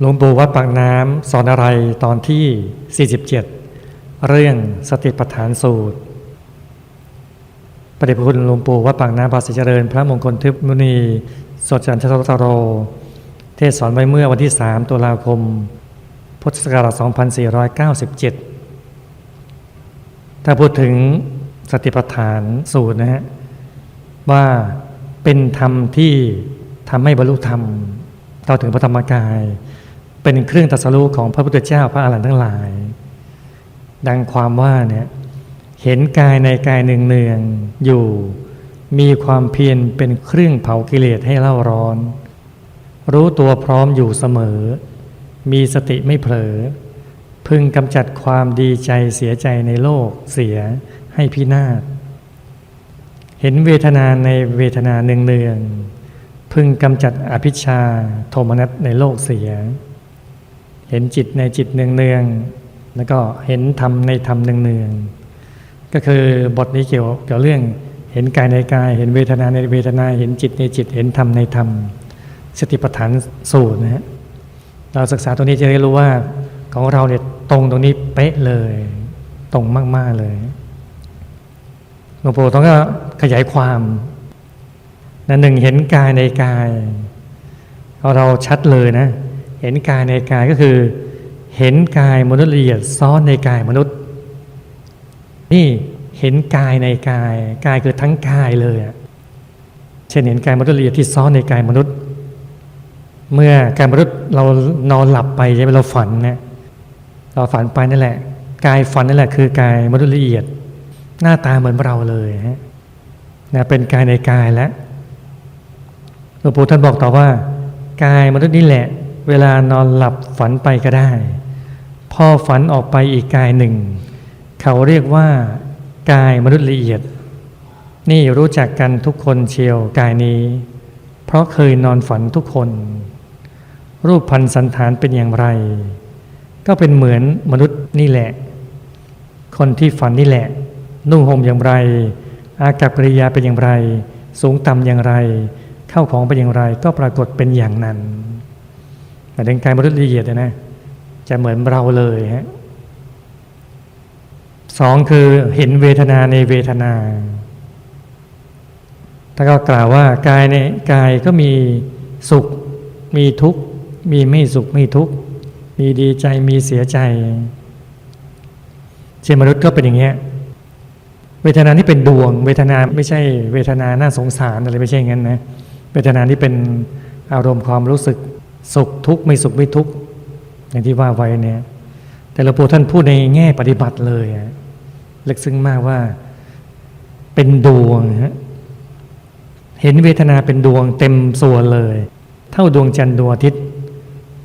หลวงปู่วัดปากน้ำสอนอะไรตอนที่ 47 เรื่องสติปัฏฐานสูตรประเดชพระคุณหลวงปู่วัดปากน้ำภาษีเจริญ พระมงคลทึพมุนีสดจันทรตโร เทศสอนไว้เมื่อวันที่ 3 ตุลาคม พุทธศักราช 2497 ถ้าพูดถึงสติปัฏฐานสูตรนะฮะว่าเป็นธรรมที่ทำให้บรรลุธรรมเข้าถึงพระธรรมกาย เป็นเครื่องตรัสรู้ของพระพุทธเจ้าพระอรหันต์ทั้งหลาย ดังความว่าเนี่ยเห็นกายในกายเนืองเนืองอยู่ มีความเพียรเป็นเครื่องเผากิเลสให้เล่าร้อน รู้ตัวพร้อมอยู่เสมอ มีสติไม่เผลอ พึงกำจัดความดีใจเสียใจในโลกเสียให้พินาศเห็นเวทนาในเวทนาเนืองๆพึงกำจัดอภิชาโทมนัสในโลกเสีย เห็นจิตในจิตเนืองๆแล้วก็เห็นธรรมในธรรมเนืองๆก็คือบทนี้เกี่ยวกับเรื่องเห็นกายในกาย เห็นเวทนาในเวทนา เห็นจิตในจิต เห็นธรรมในธรรม สติปัฏฐานสูตรนะฮะเราศึกษาตรงนี้จะได้รู้ว่าของเราเนี่ยตรงตรงนี้เป๊ะเลย ตรงมากๆเลยหลวงปู่ต้องก็ขยายความนั่นหนึ่งเห็นกายในกายเราชัดเลยนะ เห็นกายในกายก็คือ เห็นกายมนุษย์ละเอียดซ้อนในกายมนุษย์ นี่เห็นกายในกาย กายคือทั้งกายเลยอะเช่นเห็นกายมนุษย์ละเอียดที่ซ้อนในกายมนุษย์ เมื่อการมนุษย์เรานอนหลับไปใช่ไหมเราฝันเนี่ยเราฝันไปนั่นแหละ กายฝันนั่นแหละคือกายมนุษย์ละเอียด หน้าตาเหมือนเราเลยฮะนะเป็นกายในกายแล้วหลวงปู่ท่านบอกต่อว่า กายมนุษย์นี่แหละ เวลานอนหลับฝันไปก็ได้ พอฝันออกไปอีกกายหนึ่ง เขาเรียกว่ากายมนุษย์ละเอียด นี่รู้จักกันทุกคนเชียวกายนี้ เพราะเคยนอนฝันทุกคน รูปพันธสันฐานเป็นอย่างไร ก็เป็นเหมือนมนุษย์นี่แหละ คนที่ฝันนี่แหละ นุ่งห่มอย่างไร อากับกริยาเป็นอย่างไร สูงต่ำอย่างไร เข้าของเป็นอย่างไรก็ปรากฏเป็นอย่างนั้น แต่ในกายมนุษย์ละเอียดนะ จะเหมือนเราเลยฮะสองคือเห็นเวทนาในเวทนาถ้าก็กล่าวว่ากายในกายก็มีสุข มีทุกข์ มีไม่สุขไม่ทุกข์ มีดีใจมีเสียใจเช่นมนุษย์ก็เป็นอย่างเงี้ยเวทนานี่เป็นดวง เวทนาไม่ใช่เวทนาน่าสงสารอะไรไม่ใช่งั้นนะเวทนานี่เป็นอารมณ์ความรู้สึก สุขทุกข์ไม่สุขไม่ทุกข์อย่างที่ว่าไว้เนี่ย แต่หลวงปู่ท่านพูดในแง่ปฏิบัติเลยอะลึกซึ้งมากว่าเป็นดวงฮะเห็นเวทนาเป็นดวงเต็มส่วนเลย เท่าดวงจันทร์ดวงอาทิตย์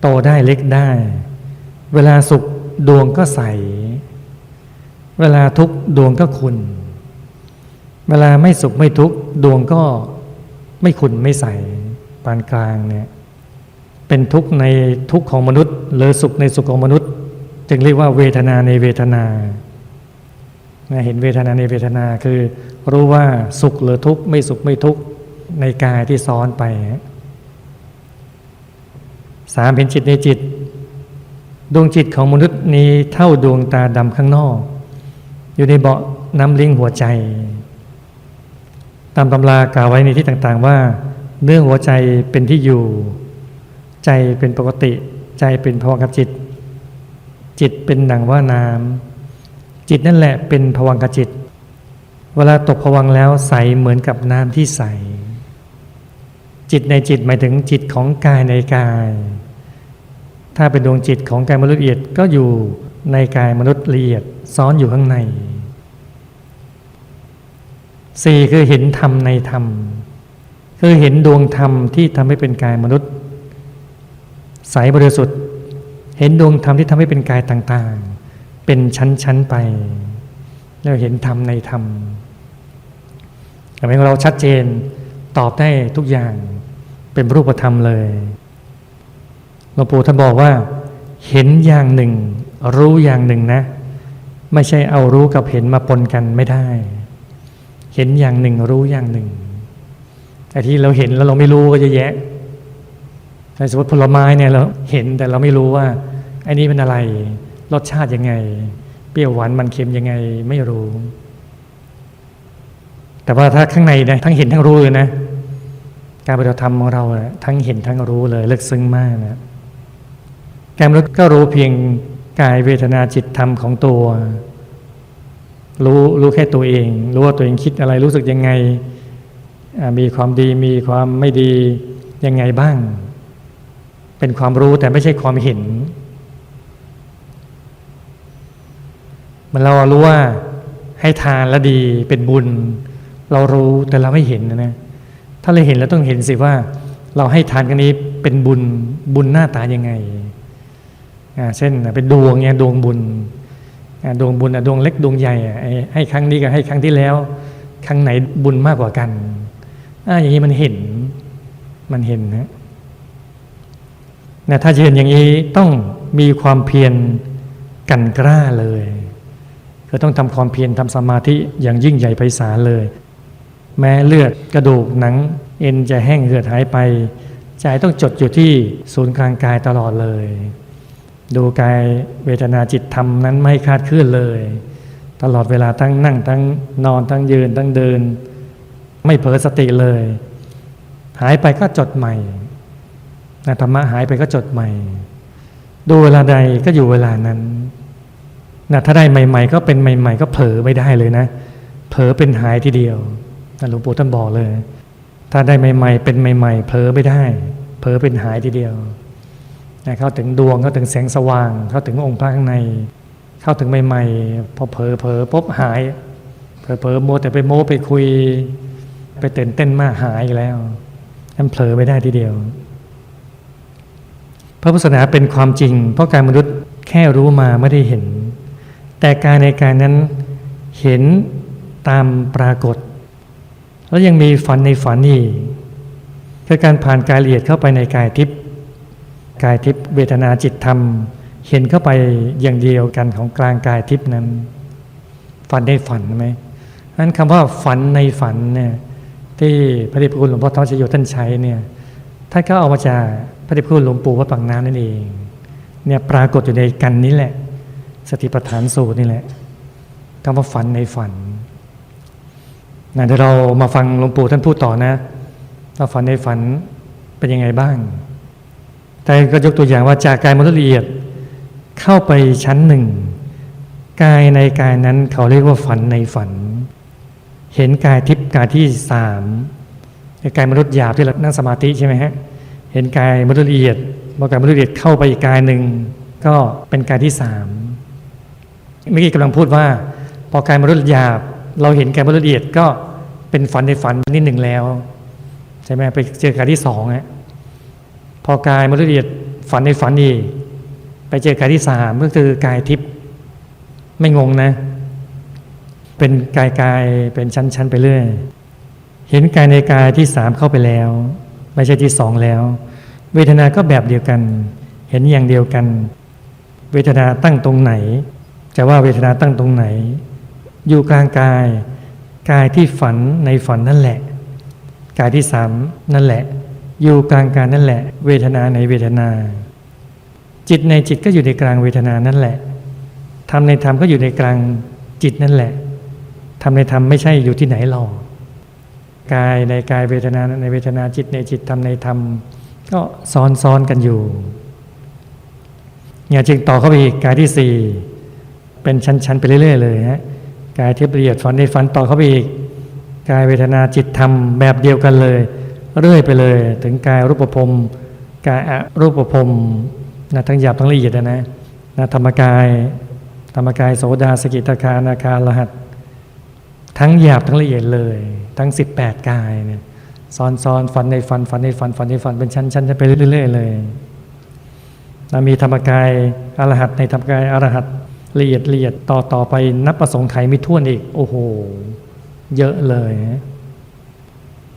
โตได้เล็กได้ เวลาสุขดวงก็ใส เวลาทุกข์ดวงก็คุณ เวลาไม่สุขไม่ทุกข์ดวงก็ไม่คุณไม่ใสปานกลางเนี่ย เป็นทุกข์ในทุกข์ของมนุษย์ หรือสุขในสุขของมนุษย์ จึงเรียกว่าเวทนาในเวทนาเห็นเวทนาในเวทนาคือ รู้ว่าสุขหรือทุกข์ไม่สุขไม่ทุกข์ในกายที่ซ้อนไปสามเห็นจิตในจิต ดวงจิตของมนุษย์นี้เท่าดวงตาดำข้างนอก อยู่ในเบาะน้ำลิงหัวใจ ตามตำรากล่าวไว้ในที่ต่างๆว่า เนื้อหัวใจเป็นที่อยู่ ใจเป็นปกติ ใจเป็นภวงกับจิต จิตเป็นหนังว่าน้ำจิตนั่นแหละเป็นภวังคจิต เวลาตกผวังแล้วใสเหมือนกับน้ำที่ใส จิตในจิตหมายถึงจิตของกายในกาย ถ้าเป็นดวงจิตของกายมนุษย์ละเอียดก็อยู่ในกายมนุษย์ละเอียดซ้อนอยู่ข้างในสี่คือเห็นธรรมในธรรม คือเห็นดวงธรรมที่ทำให้เป็นกายมนุษย์ ใสบริสุทธิ์ เห็นดวงธรรมที่ทำให้เป็นกายต่างๆ เป็นชั้นๆไป แล้วเห็นธรรมในธรรมทำให้เราชัดเจนตอบได้ทุกอย่างเป็นรูปธรรมเลยหลวงปู่ท่านบอกว่า เห็นอย่างหนึ่ง รู้อย่างหนึ่งนะ ไม่ใช่เอารู้กับเห็นมาปนกันไม่ได้ เห็นอย่างหนึ่งรู้อย่างหนึ่งแต่ที่เราเห็นแล้วเราไม่รู้ก็จะแยะ ในสมมติผลไม้เนี่ยเราเห็นแต่เราไม่รู้ว่าไอ้นี้เป็นอะไร รสชาติยังไง เปรี้ยวหวานมันเค็มยังไงไม่รู้ แต่ว่าถ้าข้างในนะทั้งเห็นทั้งรู้เลยนะ การปฏิบัติธรรมของเราทั้งเห็นทั้งรู้เลยลึกซึ้งมากนะการมนุษย์ก็รู้เพียงกายเวทนาจิตธรรมของตัว รู้รู้แค่ตัวเอง รู้ว่าตัวเองคิดอะไรรู้สึกยังไง มีความดีมีความไม่ดียังไงบ้าง เป็นความรู้แต่ไม่ใช่ความเห็น มันเรารู้ว่าให้ทานแล้วดีเป็นบุญ เรารู้แต่เราไม่เห็นนะ ถ้าเราเห็นเราต้องเห็นสิว่า เราให้ทานกันนี้เป็นบุญบุญหน้าตายังไงอ่าเช่นเป็นดวงเนี่ยดวงบุญดวงบุญอะดวงเล็กดวงใหญ่อะให้ครั้งนี้กับให้ครั้งที่แล้ว ครั้งไหนบุญมากกว่ากันอ่าอย่างนี้มันเห็นมันเห็นนะ นะถ้าจะเห็นอย่างนี้ต้องมีความเพียรกันกล้าเลยก็ต้องทำความเพียรทำสมาธิอย่างยิ่งใหญ่ไพศาลเลย แม้เลือดกระดูกหนัง เอ็นจะแห้งเหือดหายไปใจต้องจดอยู่ที่ศูนย์กลางกายตลอดเลย ดูกายเวทนาจิตธรรมนั้นไม่คาดเคลื่อนเลย ตลอดเวลาทั้งนั่งทั้งนอนทั้งยืนทั้งเดิน ไม่เผลอสติเลย หายไปก็จดใหม่ นะธรรมะหายไปก็จดใหม่ ดูเวลาใดก็อยู่เวลานั้นนะถ้าได้ใหม่ ๆ ก็เป็นใหม่ ๆ ก็เผลอไม่ได้เลยนะ เผลอเป็นหายทีเดียวนะหลวงปู่ท่านบอกเลย ถ้าได้ใหม่ ๆ เป็นใหม่ ๆ เผลอไม่ได้ เผลอเป็นหายทีเดียวนะเข้าถึงดวงเข้าถึงแสงสว่าง เข้าถึงองค์พระข้างใน เข้าถึงใหม่ ๆ พอเผลอเผลอปุ๊บหายเผลอเผลอโมแต่ไปโมไปคุย ไปเต้นเต้นมากหายแล้วนั่นเผลอไม่ได้ทีเดียว พระพุทธศาสนาเป็นความจริง เพราะการมนุษย์แค่รู้มาไม่ได้เห็น แต่การในการนั้นเห็นตามปรากฏ แล้วยังมีฝันในฝันอีกคือการผ่านกายละเอียดเข้าไปในกายทิพย์กายทิพย์เวทนาจิตธรรม เห็นเข้าไปอย่างเดียวกันของกลางกายทิพย์นั้น ฝันในฝันไหมนั้นคำว่าฝันในฝันเนี่ยที่พระเดชพระคุณหลวงพ่อท้องชโยท่านใช้เนี่ย ท่านก็เอามาจากพระเดชพระคุณหลวงปู่วัดปากน้ำนั่นเอง เนี่ยปรากฏอยู่ในกันนี้แหละ สติปัฏฐานสูตรนี่แหละคำว่าฝันในฝันนะเดี๋ยวเรามาฟังหลวงปู่ท่านพูดต่อนะว่าฝันในฝันเป็นยังไงบ้าง แต่ก็ยกตัวอย่างว่าจากกายมนุษย์ละเอียดเข้าไปชั้นหนึ่งกายในกายนั้นเขาเรียกว่าฝันในฝัน เห็นกายทิพย์กายที่สาม กายมนุษย์หยาบที่เรานั่งสมาธิใช่ไหมฮะเห็นกายมนุษย์ละเอียดเมื่อกายมนุษย์ละเอียดเข้าไปอีกกายหนึ่งก็เป็นกายที่สามเมื่อกี้กำลังพูดว่า พอกายมนุษย์หยาบ เราเห็นกายมนุษย์ละเอียดก็เป็นฝันในฝันนิดหนึ่งแล้วใช่ไหมไปเจอกายที่สองฮะพอกายมนุษย์ละเอียดฝันในฝันอีกไปเจอกายที่สามก็คือกายทิพย์ไม่งงนะ เป็นกายกายเป็นชั้นๆไปเรื่อย เห็นกายในกายที่สามเข้าไปแล้ว ไม่ใช่ที่สองแล้ว เวทนาก็แบบเดียวกัน เห็นอย่างเดียวกัน เวทนาตั้งตรงไหน จะว่าเวทนาตั้งตรงไหน อยู่กลางกาย กายที่ฝันในฝันนั่นแหละ กายที่สามนั่นแหละ อยู่กลางกายนั่นแหละ เวทนาในเวทนา จิตในจิตก็อยู่ในกลางเวทนานั่นแหละธรรมในธรรมก็อยู่ในกลางจิตนั่นแหละธรรมในธรรมไม่ใช่อยู่ที่ไหนหรอก กายในกายเวทนาในเวทนาจิตในจิตธรรมในธรรม ก็ซ้อนซ้อนกันอยู่อย่าจึงต่อเข้าไปอีกกายที่สี่เป็นชั้นๆไปเรื่อยๆเลยฮะกายที่ละเอียดฝันในฝันต่อเข้าไปอีกกายเวทนาจิตธรรมแบบเดียวกันเลย เรื่อยไปเลย ถึงกายรูปภพกายอรูปภพนะทั้งหยาบทั้งละเอียดนะนะธรรมกาย ธรรมกายโสดาสกิทาคานาคาลหัต ทั้งหยาบทั้งละเอียดเลย ทั้ง 18 กายเนี่ยซ้อนซ้อนฝันในฝันฝันในฝันฝันในฝันเป็นชั้นชั้นไปเรื่อยๆเลยแล้วมีธรรมกายอรหัตในธรรมกายอรหัตละเอียดละเอียดต่อต่อไปนับประสงค์ไขไม่ท้วนอีก โอ้โห เยอะเลย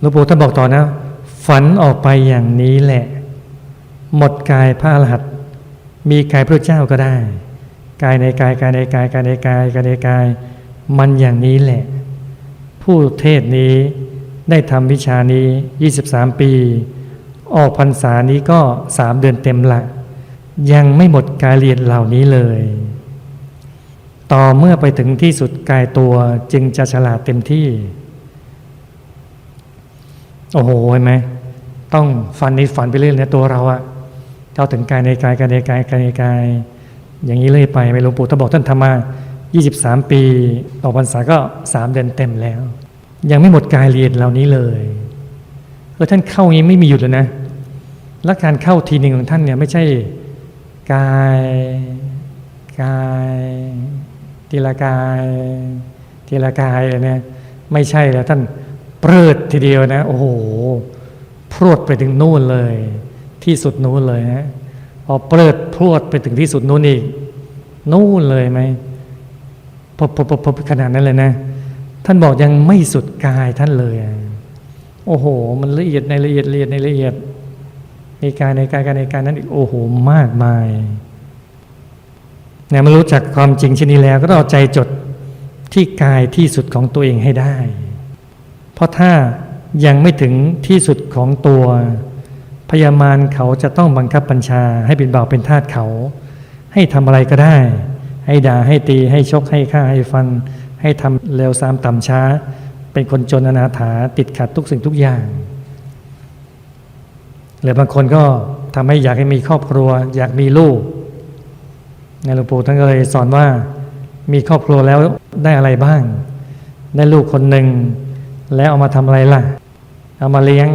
หลวงปู่ท่านบอกต่อนะ ฝันออกไปอย่างนี้แหละ หมดกายพระอรหัตมีกายพระเจ้าก็ได้ กายในกายกายในกายกายในกายกายในกาย มันอย่างนี้แหละ ผู้เทศนี้ได้ทำวิชานี้ 23 ปี ออกพรรษานี้ก็สามเดือนเต็มละ ยังไม่หมดการเรียนเหล่านี้เลย ต่อเมื่อไปถึงที่สุดกายตัวจึงจะฉลาดเต็มที่ โอ้โหเห็นไหมต้องฝันในฝันไปเรื่อยๆนะตัวเราอะเข้าถึงกายในกายกายในกายกายในกาย อย่างนี้เลยไปไม่หลวงปู่ท่านบอกท่านทำมา 23 ปีออกพรรษาก็ 3 เดือนเต็มแล้ว ยังไม่หมดกายเรียนเหล่านี้เลยเออท่านเข้าอย่างนี้ไม่มีหยุดเลยนะ และการเข้าทีหนึ่งของท่านเนี่ยไม่ใช่กายกายทีละกายทีละกายเลยเนี่ยไม่ใช่แล้วท่านเปิดทีเดียวนะ โอ้โหพรวดไปถึงนู่นเลย ที่สุดนู่นเลยนะพอเปิดพรวดไปถึงที่สุดนู่นอีกนู่นเลยไหม พบพบพบพบขนาดนั้นเลยนะ ท่านบอกยังไม่สุดกายท่านเลย โอ้โห มันละเอียดในละเอียดละเอียดในละเอียดในกายในกายการในการนั้นอีกโอ้โหมากมายเนี่ยมารู้จักความจริงชนนี้แล้วก็ต้องเอาใจจดที่กายที่สุดของตัวเองให้ได้ เพราะถ้ายังไม่ถึงที่สุดของตัว พยามารเขาจะต้องบังคับบัญชาให้เป็นบ่าวเป็นทาสเขา ให้ทำอะไรก็ได้ ให้ด่าให้ตีให้ชกให้ฆ่าให้ฟัน ให้ทำเร็วซ้ำต่ำช้า เป็นคนจนอนาถาติดขัดทุกสิ่งทุกอย่างหรือบางคนก็ทำให้อยากให้มีครอบครัว อยากมีลูกในหลวงปู่ท่านก็เลยสอนว่ามีครอบครัวแล้วได้อะไรบ้าง ได้ลูกคนหนึ่ง แล้วเอามาทำอะไรล่ะ เอามาเลี้ยง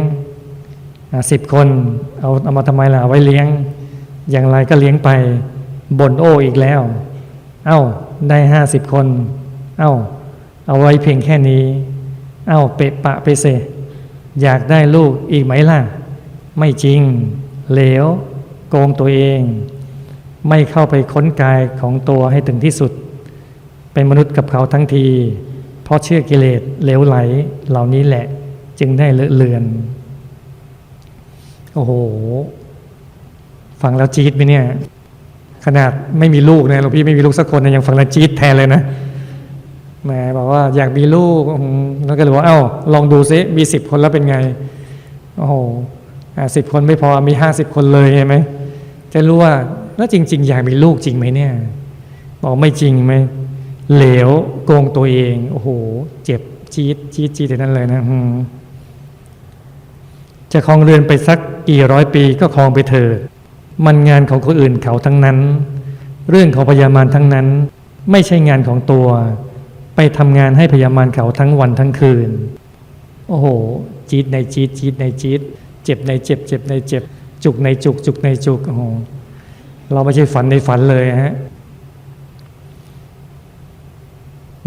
สิบคนเอาเอามาทำไมล่ะเอาไว้เลี้ยง อย่างไรก็เลี้ยงไปบ่นโอ้อีกแล้ว เอ้าได้ห้าสิบคน เอ้า เอาไว้เพียงแค่นี้ เอ้าเปะปะไปเสอยากได้ลูกอีกไหมล่ะ ไม่จริง เหลว โกงตัวเอง ไม่เข้าไปค้นกายของตัวให้ถึงที่สุด เป็นมนุษย์กับเขาทั้งที เพราะเชื่อกิเลสเหลวไหลเหล่านี้แหละ จึงได้เลอะเลือน โอ้โห ฟังแล้วจี๊ดไหมเนี่ย ขนาดไม่มีลูกนะหลวงพี่ไม่มีลูกสักคนนะยังฟังล้วจี๊ดแทนเลยนะแหมบอกว่าอยากมีลูกแล้วก็เลยว่าเอ้าลองดูซิมีสิบคนแล้วเป็นไงโอ้โหสิบคนไม่พอมีห้าสิบคนเลยใช่ไหมจะรู้ว่าแล้วจริง ๆ อยากมีลูกจริงไหมเนี่ย บอกไม่จริงไหมเหลวโกงตัวเอง โอ้โห เจ็บจี๊ดจี๊ดจี๊ดแต่นั้นเลยนะอืจะคลองเรือนไปสักกี่ร้อยปีก็คลองไปเถิด มันงานของคนอื่นเขาทั้งนั้น เรื่องของพยามารทั้งนั้น ไม่ใช่งานของตัว ไปทำงานให้พยามารเขาทั้งวันทั้งคืน โอ้โหจีดในจีดจีดในจีดเจ็บในเจ็บ เจ็บในเจ็บ จุกในจุก จุกในจุกโอ้โหเราไม่ใช่ฝันในฝันเลยฮะ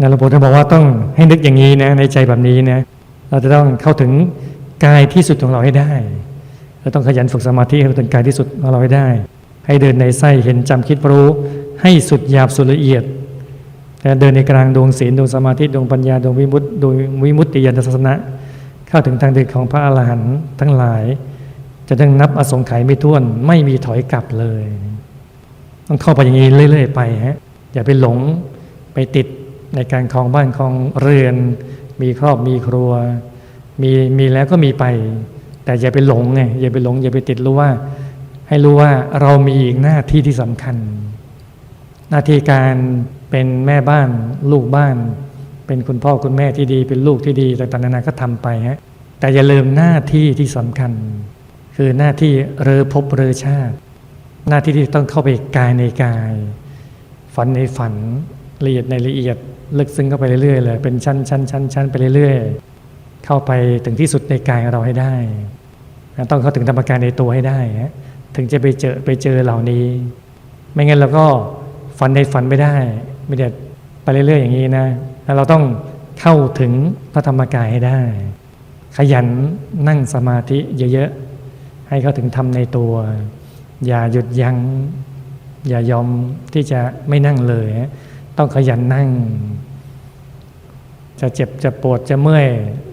นะหลวงปู่ท่านบอกว่าต้องให้นึกอย่างนี้นะในใจแบบนี้นะเราจะต้องเข้าถึงกายที่สุดของเราให้ได้ เราต้องขยันฝึกสมาธิให้ถึงกายที่สุดของเราให้ได้ ให้เดินในไส้เห็นจำคิดรู้ ให้สุดหยาบสุดละเอียดแต่เดินในกลางดวงศีลดวงสมาธิดวงปัญญาดวงวิมุตติดวงวิมุตติยานศาสนะ เข้าถึงทางเดินของพระอรหันต์ทั้งหลาย จะต้องนับอสงไขยไม่ท้วน ไม่มีถอยกลับเลย ต้องเข้าไปอย่างนี้เรื่อยๆไปฮะอย่าไปหลงไปติดในการคลองบ้านคลองเรือน มีครอบมีครัว มีมีแล้วก็มีไป แต่อย่าไปหลงไงอย่าไปหลง อย่าไปติดรู้ว่า ให้รู้ว่าเรามีอีกหน้าที่ที่สำคัญ หน้าที่การเป็นแม่บ้านลูกบ้าน เป็นคุณพ่อคุณแม่ที่ดี เป็นลูกที่ดีต่างๆนานาก็ทำไปฮะแต่อย่าลืมหน้าที่ที่สำคัญ คือหน้าที่เรือภพเรือชาติ หน้าที่ที่ต้องเข้าไปกายในกาย ฝันในฝันละเอียดในละเอียดลึกซึ้งเข้าไปเรื่อยๆเลยเป็นชั้นชั้นชั้นชั้นไปเรื่อยๆ เข้าไปถึงที่สุดในกายของเราให้ได้ นะต้องเข้าถึงธรรมการในตัวให้ได้ฮะถึงจะไปเจอไปเจอเหล่านี้ ไม่งั้นเราก็ฝันในฝันไม่ได้ไม่ได้ไปเรื่อยๆอย่างนี้นะแล้วเราต้องเข้าถึงพระธรรมกายให้ได้ ขยันนั่งสมาธิเยอะๆให้เข้าถึงธรรมในตัว อย่าหยุดยัง้งอย่ายอมที่จะไม่นั่งเลย ต้องขยันนั่ง จะเจ็บจะปวดจะเมื่อย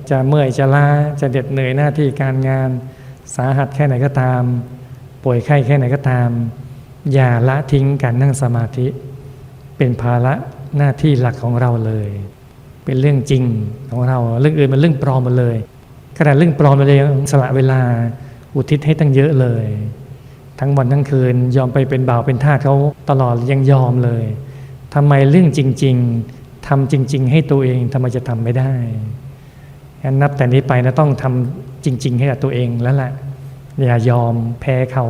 จะเมื่อยจะล้าจะเด็ดเหนื่อยหน้าที่การงาน สาหัสแค่ไหนก็ตาม ป่วยไข้แค่ไหนก็ตาม อย่าละทิ้งการนั่งสมาธิ เป็นภาระหน้าที่หลักของเราเลย เป็นเรื่องจริงของเราเรื่องอื่นมันเรื่องปลอมมาเลยขนาดเรื่องปลอมมาเลยสละเวลาอุทิศให้ตั้งเยอะเลย ทั้งวันทั้งคืนยอมไปเป็นบ่าวเป็นทาสเขาตลอดยังยอมเลย ทำไมเรื่องจริง ๆ ทำจริง ๆ ให้ตัวเองทำไมจะทำไม่ได้งั้นนับแต่นี้ไปนะต้องทำ จริง ๆ ให้กับตัวเองแล้วแหละอย่ายอมแพ้เขา